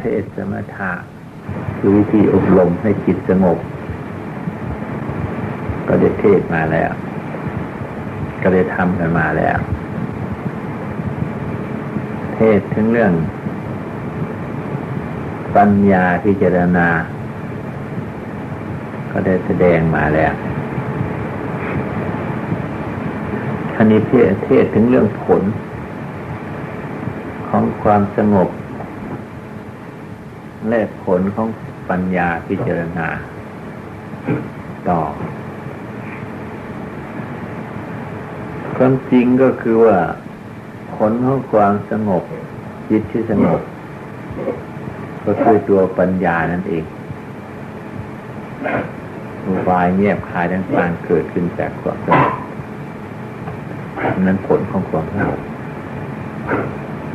เทศสมถะคือวิธีอบรมให้จิตสงบ ก็ได้เทศมาแล้ว ก็ได้ทำกันมาแล้ว เทศถึงเรื่อง ปัญญาพิจารณา ก็ได้แสดงมาแล้วอันนี้เทศถึงเรื่องผล ของความสงบ และผลของปัญญาพิจารณา ต่อ ความจริงก็คือว่า ผลของความสงบ จิตที่สงบ ก็คือตัวปัญญานั่นเองอุบายเงียบคายต่างๆเกิดขึ้นจากความสงบนั้นผลของความสงบ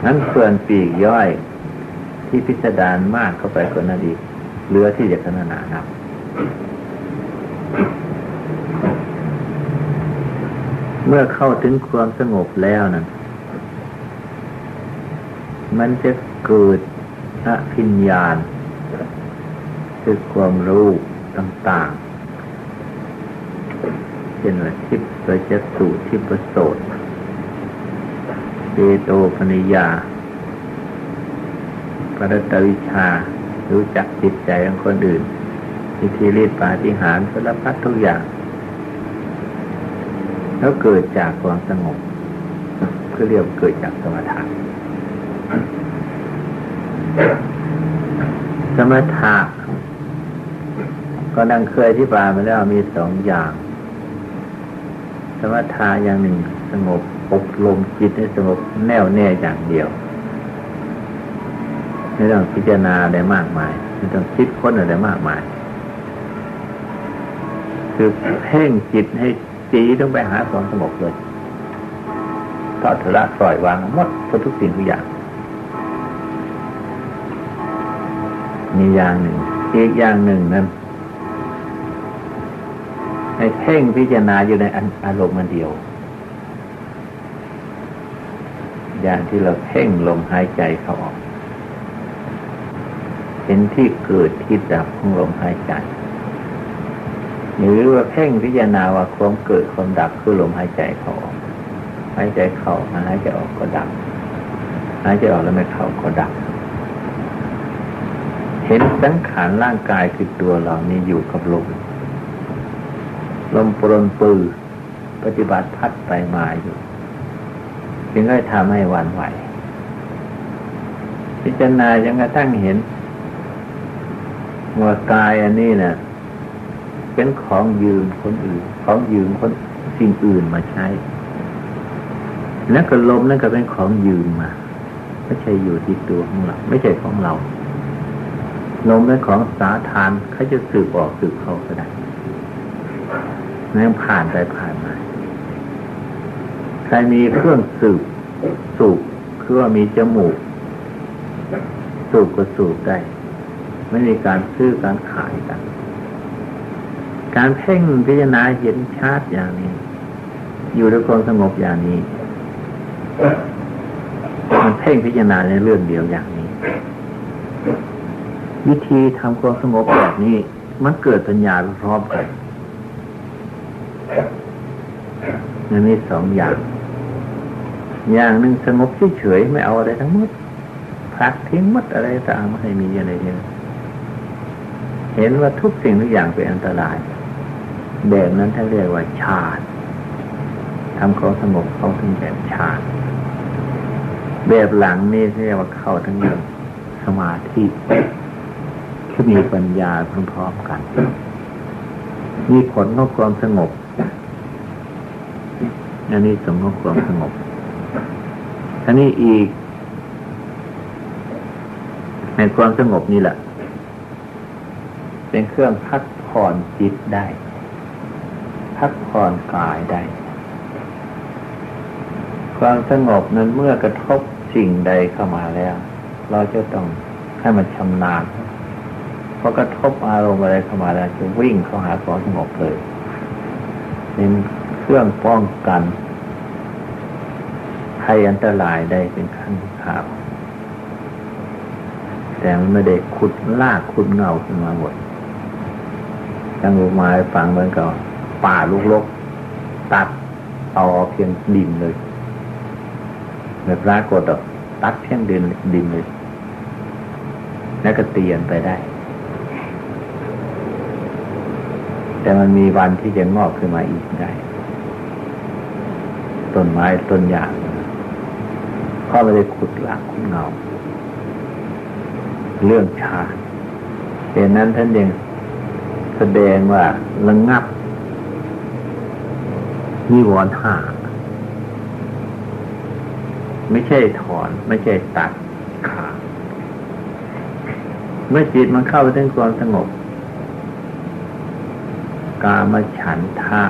นั้นเพื่อนปีกย่อย ที่พิสดารมากเข้าไปกว่านั้นอีกเหลือที่จะขนานานับเมื่อเข้าถึงความสงบแล้วนั้นมันจะเกิดอภิญญาณคือความรู้ต่างๆเช่นว่าทิพประจัสุทิประโสดเจโตปนิยา ปรัตวิชา รู้จักจิตใจของคนอื่นวิธีรีดปาฏิหารสารพัดทุกอย่าง แล้วเกิดจากความสงบคือเรียกเกิดจากสมถะสมถะก็นั่งเคยที่ปลามาแล้วมีสองอย่าง สมถะอย่างหนึ่งสงบอบรมจิตให้สงบแน่วแน่อย่างเดียว ไม่ต้องพิจารณาอะไรมากมายไม่ต้องคิดค้นอะไรมากมาย คือเพ่งจิตให้จีต้องไปหาความสงบเลยทอดทละปล่อยวางหมดทุกสิ่งทุกอย่าง มีอย่างหนึ่ง อีกอย่างหนึ่งนั้นให้เพ่งพิจารณาอยู่ในอารมณ์มันเดียว อย่างที่เราเพ่งลมหายใจเข้าออก เป็นที่เกิดที่ดับของลมหายใจ หรือว่าเพ่งพิจารณาว่าความเกิดความดับคือลมหายใจเขาออกหายใจเข้าหายใจออกก็ดับหายใจออกแล้วไม่เข้าก็ดับ เห็นสังขารร่างกายคือตัวเรานี่อยู่กับลมลมปรนปือปฏิบัติพัดไปมาอยู่จึงได้ทำให้วันไหวพิจารณายังกระทั่งเห็น ว่ากายอันนี้นะ่ะเป็นของยืมคนอื่น ของยืมคนสิ่งอื่นมาใช้ แล้วก็ลมนั่นก็เป็นของยืมมาไม่ใช่อยู่ที่ตัวของเรา ไม่ใช่ของเรา ลมเป็นของสาทานเขาจะสืบออกสืบเข้าก็ได้นั่นผ่านไปผ่านมา ใครมีเครื่องสืบสูบคือว่ามีจมูก สูบก็สูบได้ ไม่มีการซื้อการขายกัน การเพ่งพิจารณาเห็นชัดอย่างนี้ อยู่ด้วยความสงบอย่างนี้ มันเพ่งพิจารณาในเรื่องเดียวอย่างนี้ วิธีทำความสงบแบบนี้ มันเกิดปัญญาพร้อมกันนันนี้สองอย่าง อย่างหนึ่งสงบเฉยๆไม่เอาอะไรทั้งหมดพักทิ้งมดอะไรต่างไม่ให้มีอะไรเลย เห็นว่าทุกสิ่งทุกอย่างเป็นอันตรายแบบนั้นท่านเรียกว่าชาติทำเขาสงบเขาถึงแบบชาติแบบหลังนี่เรียกว่าเข้าทั้งเรื่องสมาธิที่มีปัญญาพร้อมๆกัน มีผลของความสงบอันนี้สมของความสงบอันนี้อีก ในความสงบนี่แหละ เป็นเครื่องพักผ่อนจิตได้ พักผ่อนกายได้ ความสงบนั้นเมื่อกระทบสิ่งใดเข้ามาแล้ว เราจะต้องให้มันชำนาญพอกระทบอารมณ์อะไรเข้ามาแล้วจะวิ่งเข้าหาความสงบเลยเป็นเครื่องป้องกันภัยอันตรายได้เป็นขั้นข่าวแแต่มันไม่ได้ขุดลากขุดเงาขึ้นมาหมด ทั้งลูกไม้ฟังเหมือนกับป่าลูกลกตัดเอาเพียงดินเลยแบบรากฏอะตัดเพียงดินดินเลย แล้วก็เตียนไปได้ แต่มันมีวันที่จะงอกขึ้นมาอีกได้ ต้นไม้ต้นหญ้าเพราไม่ได้ขุดหลักขุดเงา เรื่องชาเหตุนั้นท่านยัง แสดงว่าระงับนิวรณ์ห้าไม่ใช่ถอน ไม่ใช่ตัดขาดเมื่อจิตมันเข้าไปถึงความสงบ กามฉันทะ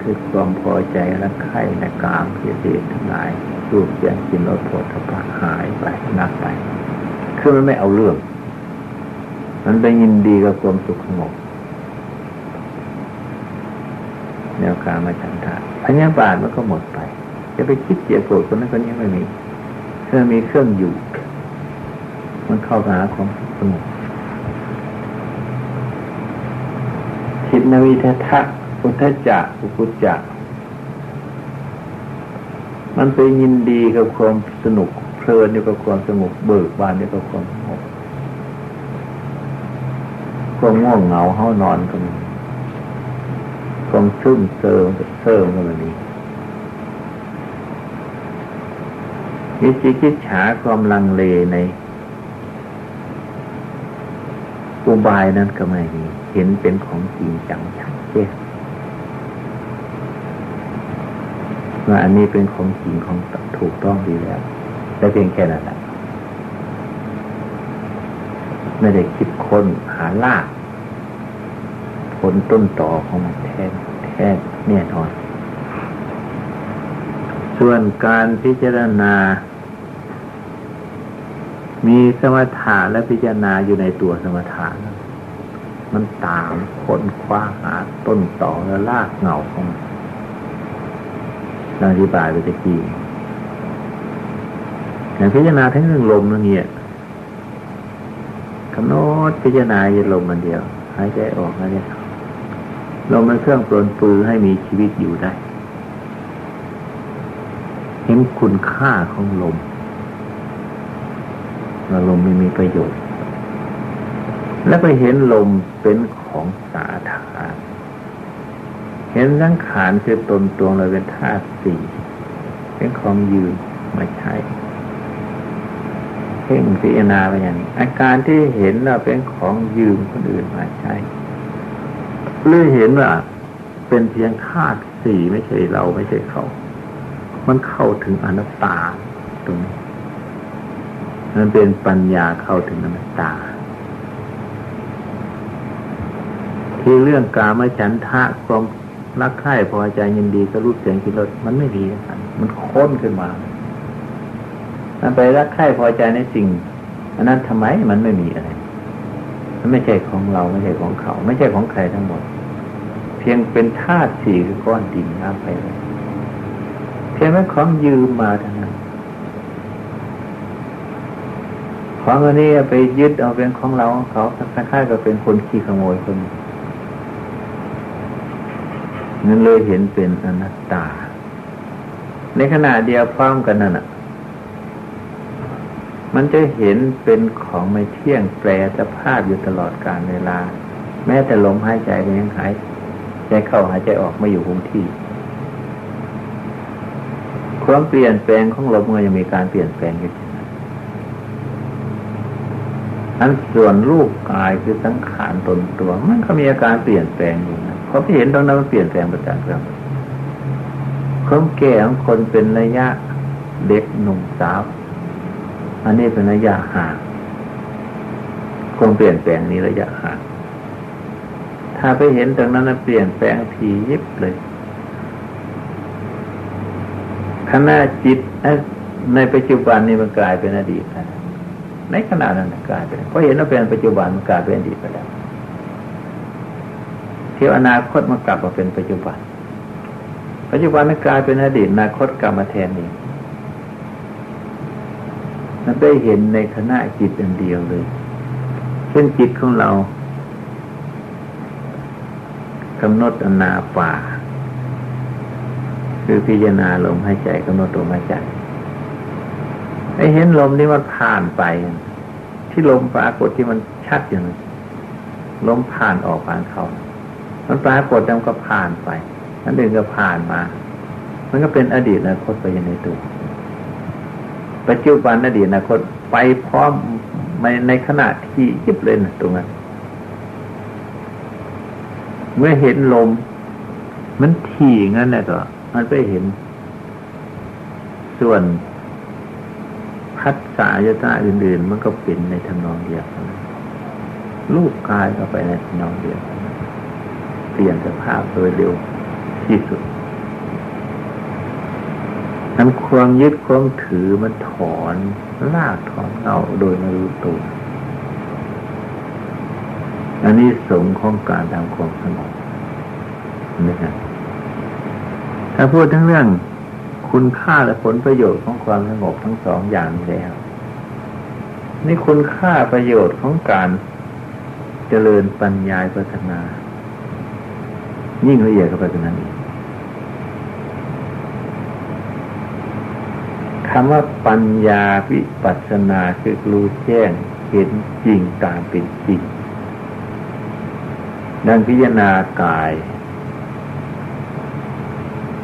คือความพอใจและไข่ในกามเสียดทั้งหลายรูปเสียงกินรสโผฏฐัพหายไปนับไป คือมันไม่เอาเรื่อง มันไปยินดีกับความสุขสงบแนวกามาฉันทะพญาบาทมันก็หมดไป จะไปคิดเจียโกรธคนนั้นคนนี้ไม่มีเพื่อมีเครื่องอยู่ มันเข้าหาความสงบทินวิททะพุทธจักอุปุจจะมันไปยินดีกับความสนุกเพลินอยู่กับความสงบเบิกบานอยู่กับความสงบค วามง่วงเหงาเฮานอนก็มีความซึมเซิมเซิมก็มีวิจิกิจฉาความลังเลใน อุบายนั้นก็ไม่มีเห็นเป็นของจริงจังชัดเจนว่าอันนี้เป็นของจริงของถูกต้องดีแล้วแต่เพียงแค่นั้นแหละไม่ได้คิดค้นหาลาก ลต้นต่อของมันแท้แท้แน่นอน ส่วนการพิจารณา มีสมถะและพิจารณาอยู่ในตัวสมถะมันตามค้นคว้าหาต้นต่อและลากเงาของมันอธิบายไปตะกี้อย่างพิจารณาทั้งเรื่องลมนั่นเนี่ยกำหนดพิจารณาอย่ลมมันเดียวหายใจออกหายใจเข้า ลมมันเครื่องปลนปือให้มีชีวิตอยู่ได้ เห็นคุณค่าของลมว่าลมไม่มีประโยชน์ แล้วไปเห็นลมเป็นของสาธารณเห็นสังขารคือตนตวงเราเป็นธาตุสี่เป็นของยืนมาใช้เพ่งพิจารณาไปอย่างนี้อาการที่เห็นเราเป็นของยืมคนอื่นมาใช้ หรือเห็นว่า เป็นเพียงธาตุสี่ไม่ใช่เราไม่ใช่เขา มันเข้าถึงอนัตตาตรงนี้มันเป็นปัญญาเข้าถึงอนัตตา ที่เรื่องกามฉันทะความรักใคร่พอใจยินดีก็รู้เสียงกินรสมันไม่ดีนะมันค้นขึ้นมามันไปรักใคร่พอใจในสิ่งอันนั้นทำไมมันไม่มีอะไร มันไม่ใช่ของเราไม่ใช่ของเขา ไม่ใช่ของใครทั้งหมด พียงเป็นธาตุสี่คือก้อนดินน้ำไปเลยเพียงแค่ของยืมมาเท่านั้นของอันนี้ไปยึดเอาเป็นของเราของเขาคล้ายๆกับเป็นคนขี้ขโมยคนนั้นเลยเห็นเป็นอนัตตา ในขณะเดียวพร้อมกันนั่นอะ มันจะเห็นเป็นของไม่เที่ยงแปรสภาพอยู่ตลอดกาลเวลา แม้แต่ลมหายใจก็ยังหาย ใจเข้าหายใจออกไม่อยู่คงที่ ความเปลี่ยนแปลงของลมก็ยังมีการเปลี่ยนแปลงอยู่อันส่วนรูปกายคือสังขารตนตัว มันก็มีอาการเปลี่ยนแปลงอยู่นะพอไปเห็นตรงนั้นมันเปลี่ยนแปลงประจักษ์ครับความแก่ของคนเป็นระยะเด็กหนุ่มสาว อันนี้เป็นระยะห่างความเปลี่ยนแปลงนี้ระยะห่าง ถ้าไปเห็นตรงนั้นเปลี่ยนแปลงทียิบเลยขณะจิตในปัจจุบันนี้มันกลายเป็นอดีตแล้วในขณะนั้นกลายเป็นเพราะเห็นว่าเป็นปัจจุบันมันกลายเป็นอดีตไปแล้วเที่ยวอนาคตมันกลับมาเป็นปัจจุบัน ปัจจุบันมันกลายเป็นอดีตอนาคตกลับมาแทนเองมันได้เห็นในขณะจิตอันเดียวเลย เช่นจิตของเรา กำหนดอนาป่า คือพิจารณาลมหายใจกำหนดลมหายใจไอ้เห็นลมที่มันผ่านไป ที่ลมปรากฏที่มันชัดอย่างนั้นลมผ่านออกผ่านเข้ามันปรากฏแล้วมันก็ผ่านไปอันหนึ่งก็ผ่านมา มันก็เป็นอดีตอนาคตไปในตัวปัจจุบันอดีตอนาคตไปพร้อมในในขณะที่ยิบเลยนะตรงนั้น เมื่อเห็นลม มันถี่งั้นแหละก็มันไปเห็น ส่วนพัฒสายตาอื่นๆ มันก็เป็นในทำนองเดียวกันลูกกายก็ไปในทำนองเดียวกันเปลี่ยนสภาพโดยเร็วที่สุดนั้นความยึดความถือมันถอนลากถอนเอาโดยไม่รู้ตัว อันนี้สงของการทำความสงบนะครับถ้าพูดทั้งเรื่องคุณค่าและผลประโยชน์ของความสงบทั้งสองอย่างแล้วนี่คุณค่าประโยชน์ของการเจริญปัญญาพัฒนา ยิ่งละเอียดเข้าไปกว่านั้นอีกคำว่าปัญญาวิปัสสนาคือรู้แจ้งเห็นจริงตามเป็นจริง ดังพิจารณากาย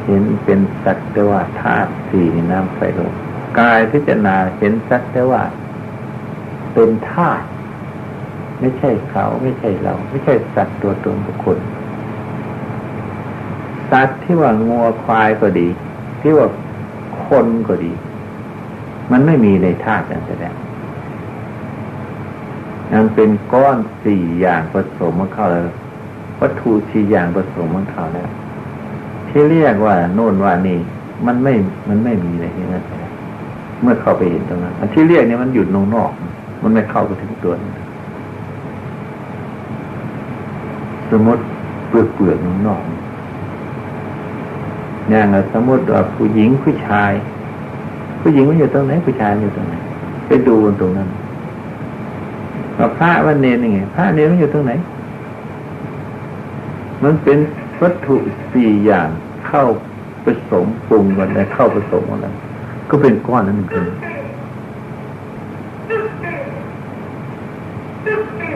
เห็นเป็นสักแต่ว่าธาตุสี่น้ำไฟลมกายพิจารณาเห็นสักแต่ว่า เป็นธาตุไม่ใช่เขาไม่ใช่เรา ไม่ใช่สัตว์ตัวตนบุคคลสัตว์ที่ว่างัวควายก็ดี ที่ว่าคนก็ดี มันไม่มีในธาตุการแสดงมันเป็นก้อนสี่อย่างผสมมันเข้าแล้ว วัตถุสี่อย่างผสมมันเขาแล้วที่เรียกว่า โน่นว่านี่ มันไม่มันไม่มีในที่นั้นเมื่อเข้าไปเห็นตรงนั้นอันที่เรียกเนี่ยมันอยู่นอกนอก มันไม่เข้าไปถึงตัวสมมติเปลือกเปลือกนอกนอกอย่างสมมติว่าผู้หญิงผู้ชาย ผู้หญิงมันอยู่ตรงไหนผู้ชายอยู่ตรงไหนไปดูตรงนั้นพระวันเนรยังไงพระเนรมันอยู่ตรงไหน มันเป็นวัตถุสี่อย่างเข้าผสมปรุงกันแล้เข้าผสมกันแล้วก็เป็นก้อนนั้นหนึ่ง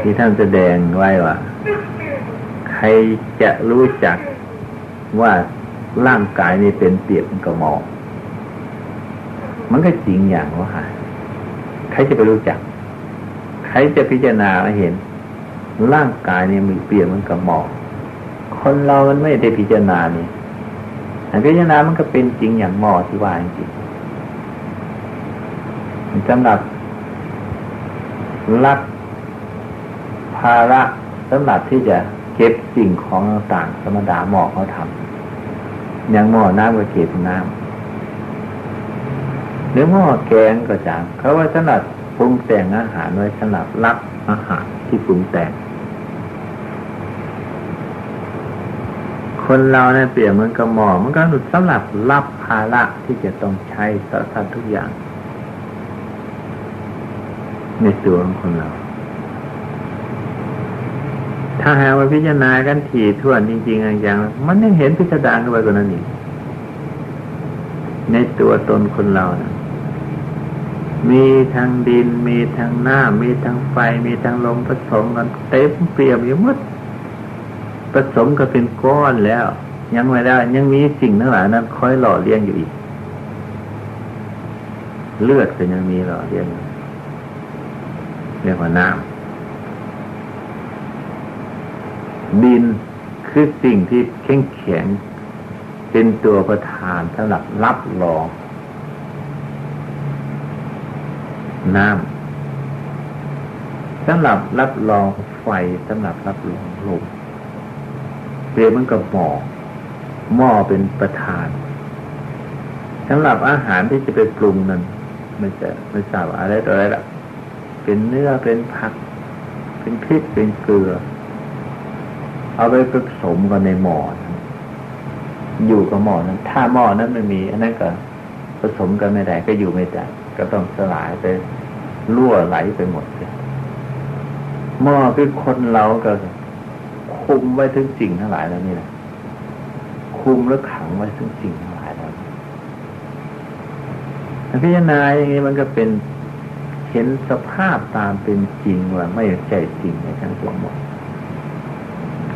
ที่ท่านแสดงไว้ว่า ใครจะรู้จักว่าร่างกายนี้เป็นเปียบกับหมอกมันก็จริงอย่างว่าใครจะไปรู้จัก ใครจะพิจารณาเห็น ร่างกายนี้มีเปียบมันกับหมอก คนเรามันไม่ได้พิจารณานี่แต่พิจารณามันก็เป็นจริงอย่างหมอที่ว่าจริงสำหรับรักภาระสำหรับที่จะเก็บสิ่งของต่างธรรมดาหมอเขาทำอย่างหม้อน้ำก็เก็บน้ำหรือหม้อแกงก็จางเขาว่าสำหรับปรุงแต่งอาหารไว้สำหรับรับอาหารที่ปรุงแต่ง คนเราเนี่ยเปรียบเหมือนกับหมอมันก็สำหรับรับภาระที่จะต้องใช้สารพัดทุกอย่าง ในตัวของคนเรา ถ้าหากว่าพิจารณากันถี่ถ้วนจริงๆอย่างมันยังเห็นพิสดารขึ้นไปกว่านั้นอีกในตัวตนคนเรานะมีทั้งดิน มีทั้งน้ำมีทั้งไฟ มีทั้งลมผสมกันเต็มเปี่ยมอยู่หมด ผสมก็เป็นก้อนแล้ว ยังไม่ได้ยังมีสิ่งทั้งหลายนั้นคอยหล่อเลี้ยงอยู่อีก เลือดก็ยังมีหล่อเลี้ยงเรียกว่าน้ำดินคือสิ่งที่แข็งแข็งเป็นตัวประธานสำหรับรับรองน้ำสำหรับรับรองไฟสำหรับรับรองลม เปรียบมันกับหม้อหม้อเป็นประธานสำหรับอาหารที่จะไปปรุงนั้นมันจะไม่ทราบอะไรต่ออะไรละเป็นเนื้อเป็นผัก เป็นพริกเป็นเกลือ เอาไปผสมกันในหม้ออยู่กับหม้อนั้น ถ้าหม้อนั้นไม่มี อันนั้นก็ผสมกันไม่ได้ก็อยู่ไม่ได้ก็ต้องสลายไปรั่วไหลไปหมดเลยหม้อคือคนเราก็ คุมไว้ถึงสิ่งทั้งหลายแล้วนี่แหละคุมแล้วขังไว้ถึงสิ่งทั้งหลายแล้วพิจารณาอย่างนี้มันก็เป็นเห็นสภาพตามเป็นจริงว่าไม่ใช่จริงในทั้งสมหมด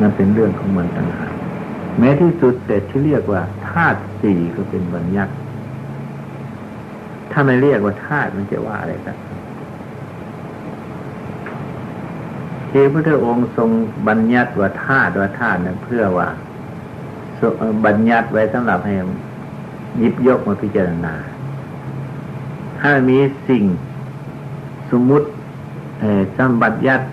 นั่นเป็นเรื่องของมันต่างหากแม้ที่สุดแต่ที่เรียกว่าธาตุสี่ก็เป็นบัญญัติถ้าไม่เรียกว่าธาตุมันจะว่าอะไรกัน ที่พระองค์ทรงบัญญัติว่าธาตุว่าธาตุนั้นเพื่อว่าบัญญัติไว้สำหรับให้ยิบยกมาพิจารณา ถ้ามีสิ่งสมมุติจำบัญญัติ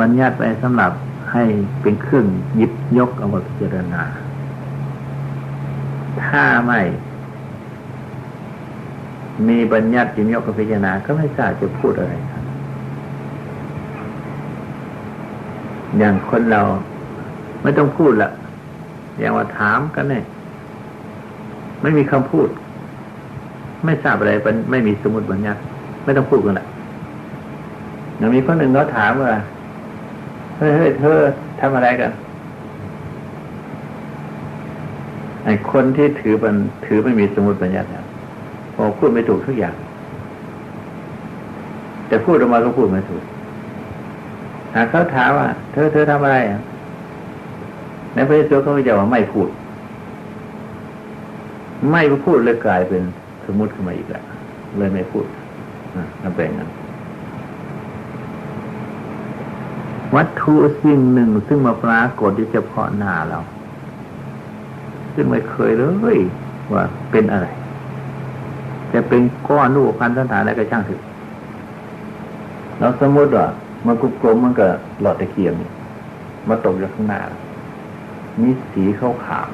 บัญญัติไว้สำหรับให้เป็นเครื่องยิบยกเอามาพิจารณา ถ้าไม่มีบัญญัติยิบยกกับพิจารณาก็ไม่ทราบจะพูดอะไรครับ อย่างคนเรา ไม่ต้องพูดละอย่างว่าถามกันเนี่ยไม่มีคำพูด ไม่ทราบอะไรไม่มีสมุดบัญญัติไม่ต้องพูดกันละอย่างมีคนหนึ่งเขาถามว่าเฮ้ยเธอทำอะไรกันไอ้คนที่ถือมันถือไม่มีสมุดบัญญัติพอพูดไม่ถูกทุกอย่าง แต่พูดออกมาก็พูดไม่ถูก หากเขาถามว่า เธอเธอทำอะไรในพระเจ้าเขาจะว่าไม่พูด ไม่พูดเลยกลายเป็นสมมติขึ้นมาอีกแล้วเลยไม่พูดนั่นเป็นงั้นวัตถุสิ่งหนึ่งซึ่งมาปรากฏที่เฉพาะหน้าเรา ซึ่งไม่เคยเลยว่าเป็นอะไร จะเป็นก้อนรูปพันธฐานอะไรก็ช่างถึงเราสมมติว่า มันกุกลมมันก็หลอดตะเกียงมาตกอยู่ข้างหน้ามีสีขาวขาว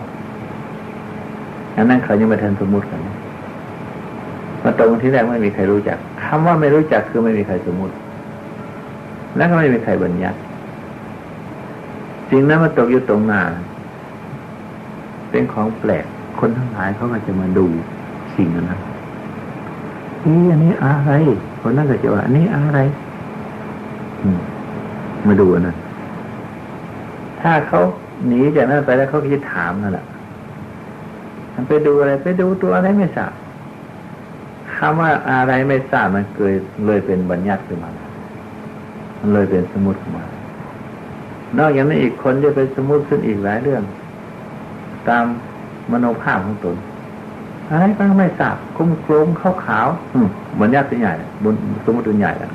อันนั้นเขายังไม่ทันสมมติกันมาตรงที่แรกไม่มีใครรู้จักคำว่าไม่รู้จักคือไม่มีใครสมมติ แล้วก็ไม่มีใครบัญญัติสิ่งนั้นมาตกอยู่ตรงหน้าเป็นของแปลก คนทั้งหลายเขาก็จะมาดูสิ่งนั้นนี่อันนี้อะไร คนนั้นก็จะว่าอันนี้อะไร มาดูนะ ถ้าเขาหนีจากนั้นไปแล้วเขาจะถามนั่นแหละมันไปดูอะไร ไปดูตัวอะไรไม่ทราบคำว่าอะไรไม่ทราบมันเกิดเลยเป็นบัญญัติขึ้นมา มันเลยเป็นสมมติขึ้นมา นอกจากนั้นอีกคนจะเป็นสมมติขึ้นอีกหลายเรื่อง ตามมโนภาพของตนอะไรก็ไม่ทราบคุ้มโครงขาวขาวบัญญัติใหญ่บนสมมติใหญ่แล้ว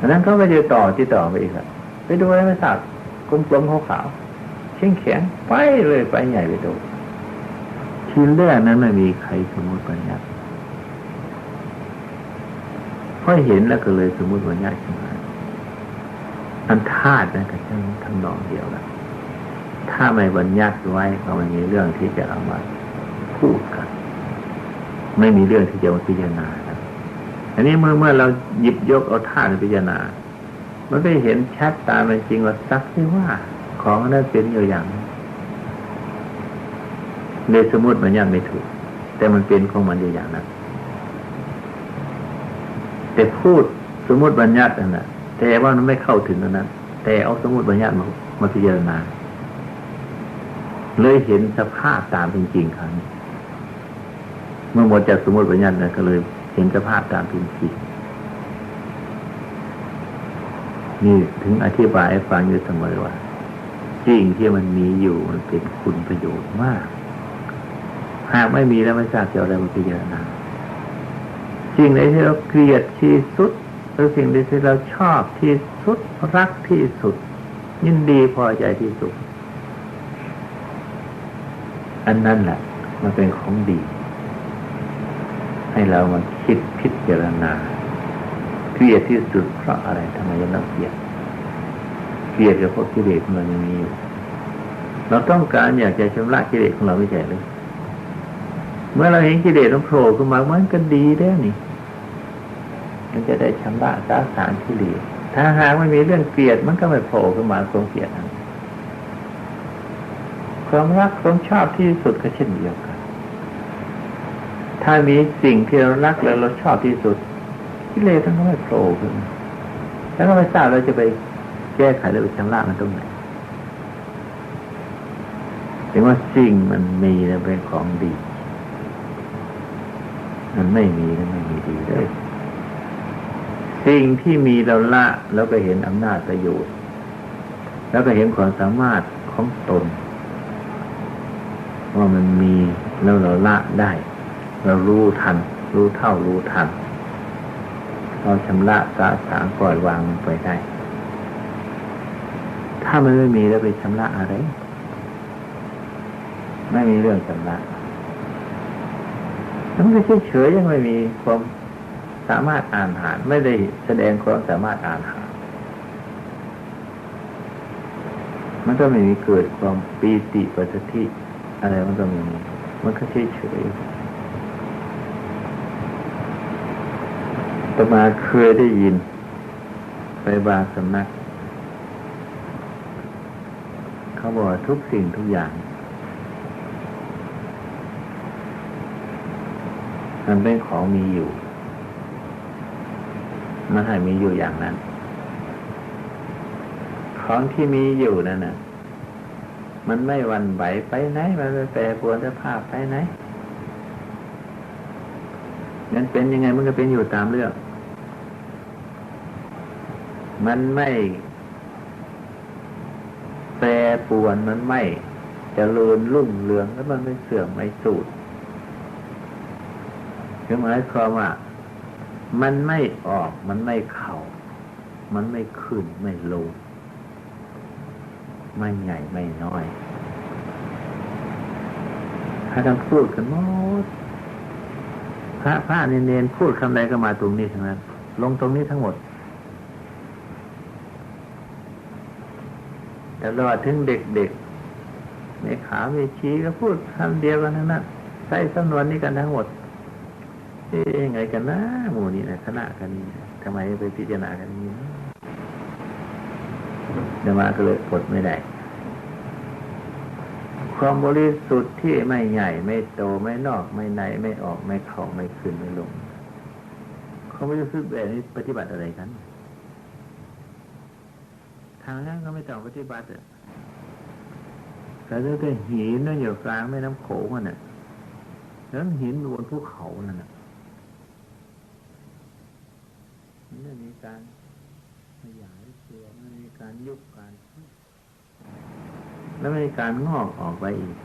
อันนั้นเขาก็จะต่อที่ต่อไปอีกครับไปดูอะไรไม่ทราบกลมๆขาวๆเข่งแข็งไปเลยไปใหญ่ไปดูทีแรกนั้นไม่มีใครสมมติปัญญาพอเห็นแล้วก็เลยสมมติปัญญาขึ้นมาอันธาตุนั่นก็ใช่ทำนองเดียวกันถ้าไม่บัญญัติไว้ก็ไม่มีเรื่องที่จะเอามาพูดกัน ไม่มีเรื่องที่จะมาพิจารณา อันนี้เมื่อเมื่อเราหยิบยกเอาธาตุพิจารณา มันก็เห็นชัดตามเป็นจริงว่าสักที่ว่า ของนั้นเป็นอยู่อย่างในสมมติมันยังไม่ถูก แต่มันเป็นของมันอยู่อย่างนั้น แต่พูดสมมติบัญญัตินั่นแหะแต่ว่ามันไม่เข้าถึงนั้น แต่เอาสมมติบัญญัติมามาพิจารณา เลยเห็นสภาพตามเป็นจริงครั้งเมื่อหมดจากสมมติบัญญัตินะก็เลย เห็นสภาพตามเป็นจริงนี่ถึงอธิบายให้ฟังอยู่เสมอว่าสิ่งที่มันมีอยู่มันเป็นคุณประโยชน์มาก หากไม่มีแล้วไม่ทราบจะอะไรมาพิจารณาสิ่งไหนที่เราเกลียดที่สุดหรือสิ่งใดที่เราชอบที่สุดรักที่สุด ยินดีพอใจที่สุด อันนั้นแหละมันเป็นของดี ให้เรามาคิดพิจารณาเกลียดที่สุดเพราะอะไรทำไมยังต้องเกลียดเกลียดกับพวกกิเลสมันยังมีอยู่ เราต้องการอยากจะชำระกิเลสของเราไม่ใช่เลยเมื่อเราเห็นกิเลสมันโผล่ขึ้นมามันก็ดีแล้วนี่ มันจะได้ชำระสาสารกิเลสถ้าหากไม่มีเรื่องเกลียดมันก็ไม่โผล่ขึ้นมาตรงเกลียดนั้นความรักความชอบที่สุดก็เช่นเดียวกัน ถ้ามีสิ่งที่เรารักแล้วเราชอบที่สุดกิเลสทั้งนั้นไม่โผล่ขึ้นแล้วก็ไม่ทราบเราจะไปแก้ไขหรือชำระมันตรงไหนถึงว่าสิ่งมันมีแล้วเป็นของดี มันไม่มีแล้วไม่มีดีเลย สิ่งที่มีเราละแล้วก็เห็นอำนาจประโยชน์ แล้วก็เห็นความสามารถของตน ว่ามันมีแล้วเราละได้ เรารู้ทัน รู้เท่ารู้ทัน เราชำระสาสางปล่อยวางไปได้ ถ้ามันไม่มีแล้วไปชำระอะไร ไม่มีเรื่องชำระมันก็เฉยๆยังไม่มีความสามารถอ่านหานไม่ได้แสดงความสามารถอ่านหานมันก็ไม่มีเกิดความปีติปัสสธิอะไรมันก็ไม่มีมันก็เฉยๆ ตมาเคยได้ยิน ไปบางสำนัก เขาบอกทุกสิ่งทุกอย่าง มันเป็นของมีอยู่มันให้มีอยู่อย่างนั้น ของที่มีอยู่นั่นน่ะ มันไม่วันไหวไปไหน มันไม่แปรปรวนสภาพไปไหนนั้นเป็นยังไงมันก็เป็นอยู่ตามเรื่อง มันไม่แปรปวนมันไม่จเจริญรุ่งเรืองแล้วมันไม่เสื่อมไม่สูดคือหมายความว่า มันไม่ออกมันไม่เข้ามันไม่ขึ้นไม่ลงไม่ใหญ่ไม่น้อยถ้าท่านพูดกันหมดพระพระเนนพูดคำใดก็มาตรงนี้ทั้งนั้น ลงตรงนี้ทั้งหมด ตลอดถึงเด็กๆในขาเวชีก็พูดคำเดียวกันทั้งนั้นใช้สำนวนนี้กันทั้งหมดเอ๊ยไงกันนะหมู่นี้นะคณะกันนี้ทำไมไปพิจารณากันนี้เดี๋ยวมาก็เลยปลดไม่ได้ ความบริสุทธิ์ที่ไม่ใหญ่ไม่โตไม่นอกไม่ในไม่ออกไม่เข้าไม่ขึ้นไม่ลง เขาไม่รู้สึกแบบนี้ปฏิบัติอะไรกันางนั้นก็ไม่ต้องปฏิบัติแต่ถ้าหินนั่นอยู่กลางแม่น้ำโขงน่ะแล้วหินบนภูเขานั่นน่ะไม่มีการขยายตัวไม่มีการยุบการ แล้วไม่มีการงอกออกไปอีก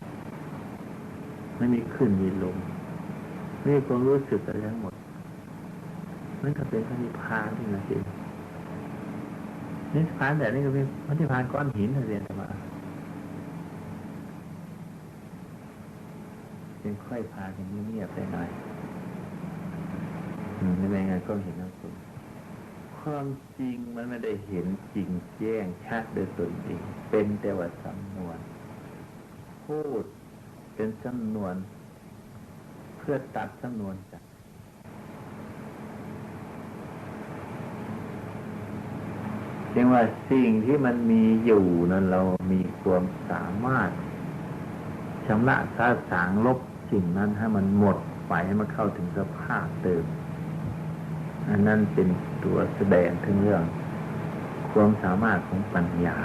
ไม่มีขึ้นมีลง ไม่มีความรู้สึกอะไรทั้งหมดนั่นก็เป็นพระนิพพานที่นั่นเอง นิพพานแต่นี่ก็เป็นพระนิพพานก้อนหินเรียนมาเป็นค่อยพากันเงียบไปหน่อยไม่เป็นไงก็เห็นนะคุณความจริงมันไม่ได้เห็นจริงแจ้งชัดโดยตนเองเป็นแต่ว่าสำนวน พูดเป็นสำนวน เพื่อตัดสำนวนจาก จึงว่าสิ่งที่มันมีอยู่นั้นเรามีความสามารถชำระซาสางลบสิ่งนั้นให้มันหมดไปให้มันเข้าถึงสภาพเดิมอันนั้นเป็นตัวแสดงถึงเรื่อง ความสามารถของปัญญา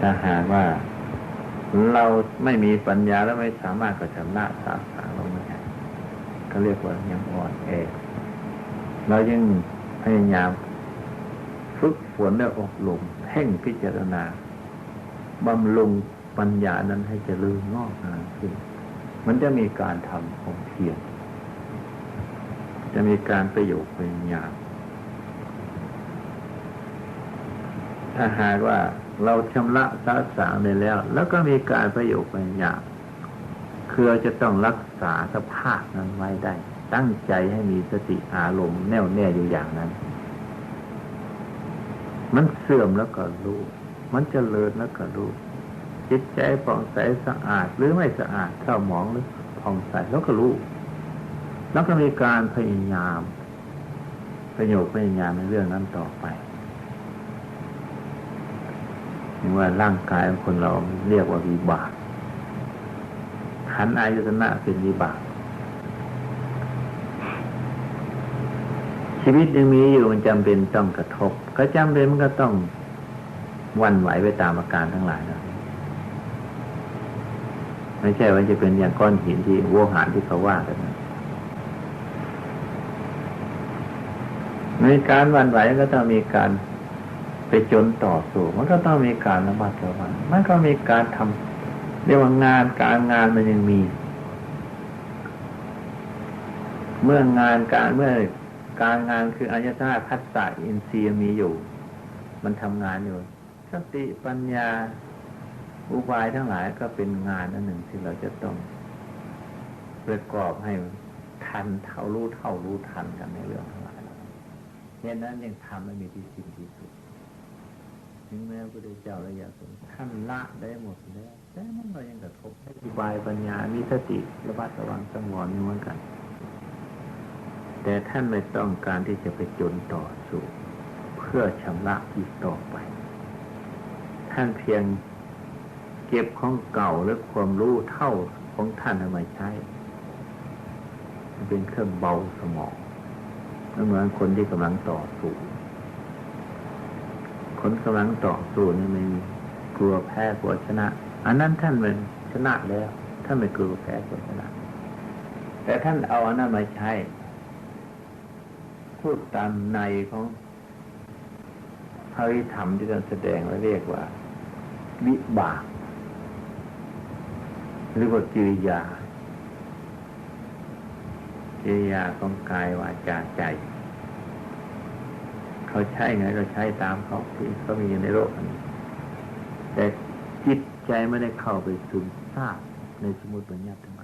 ถ้าหากว่าเราไม่มีปัญญาแล้วไม่สามารถก็ชำระสาสางลงมาได้ก็เรียกว่ายังอ่อนแอ เรายังพยายามฝึกฝนและอบรมเพ่งพิจารณาบำรุงปัญญานั้นให้เจริญงอกงามขึ้น มันจะมีการทำของเพียรจะมีการประโยชน์พยายามถ้าหากว่าเราชำระสาสางได้แล้ว แล้วก็มีการประโยชน์พยายามคือจะต้องรักษาสภาพนั้นไว้ได้ ตั้งใจให้มีสติอารมณ์แน่วแน่อยู่อย่างนั้น มันเสื่อมแล้วก็รู้ มันจเจริญแล้วก็รู้จิตใจผ่องใสสะอาดหรือไม่สะอาดเท่าหมองหรือผ่องใสแล้วก็รู้ แล้วก็มีการพยายาม ประโยชน์พยายามในเรื่องนั้นต่อไปว่าร่างกายของคนเราเรียกว่าวิบากขันอายุตนะเป็นวิบาก ชีวิตยังมีอยู่มันจำเป็นต้องกระทบ ก็จำเป็นมันก็ต้องวันไหวไปตามอาการทั้งหลายนะไม่ใช่ว่าจะเป็นอย่างก้อนหินที่โวหารที่เขาว่ากันในการวันไหวก็ต้องมีการไปจนต่อสู้ มันก็ต้องมีการระมัดระวังมันก็มีการทำเรียกว่างานการงานมันยังมี เมื่องานการเมื่อ การงานคืออายตนะพัฒนาอินทรีย์มีอยู่ มันทำงานอยู่สติปัญญาอุบายทั้งหลายก็เป็นงานอันหนึ่งที่เราจะต้องประกอบให้ทันเท่ารู้เท่ารู้ทันกันในเรื่องทั้งหลายเหตุนั้นยังทำไม่มีที่สิ้นที่สุดถึงแม้พระพุทธเจ้าระยะสูงท่านละได้หมดแล้วแต่มันก็ยังกระทบให้อุบายปัญญามีสติระบัดระวังสงวนอยู่เหมือนกัน แต่ท่านไม่ต้องการที่จะไปจนต่อสู้เพื่อชำระอีกต่อไป ท่านเพียงเก็บของเก่าและความรู้เท่าของท่านเอามาใช้ เป็นเครื่องเบาสมองเหมือนคนที่กำลังต่อสู้คนกำลังต่อสู้นี่ไม่มีกลัวแพ้กลัวชนะ อันนั้นท่านเป็นชนะแล้ว ท่านไม่กลัวแพ้กลัวชนะ แต่ท่านเอาอันนั้นมาใช้ พูดตามในของพระวิธรรมที่ท่านแสดงไว้เรียกว่า วิบาก หรือว่ากิริยา กิริยาของกายวาจาใจ เขาใช่ไงเราใช้ตามเขาที่เขามีอยู่ในโลกนี้แต่จิตใจไม่ได้เข้าไปซึมซาบในสมุติปัญญาทั้ง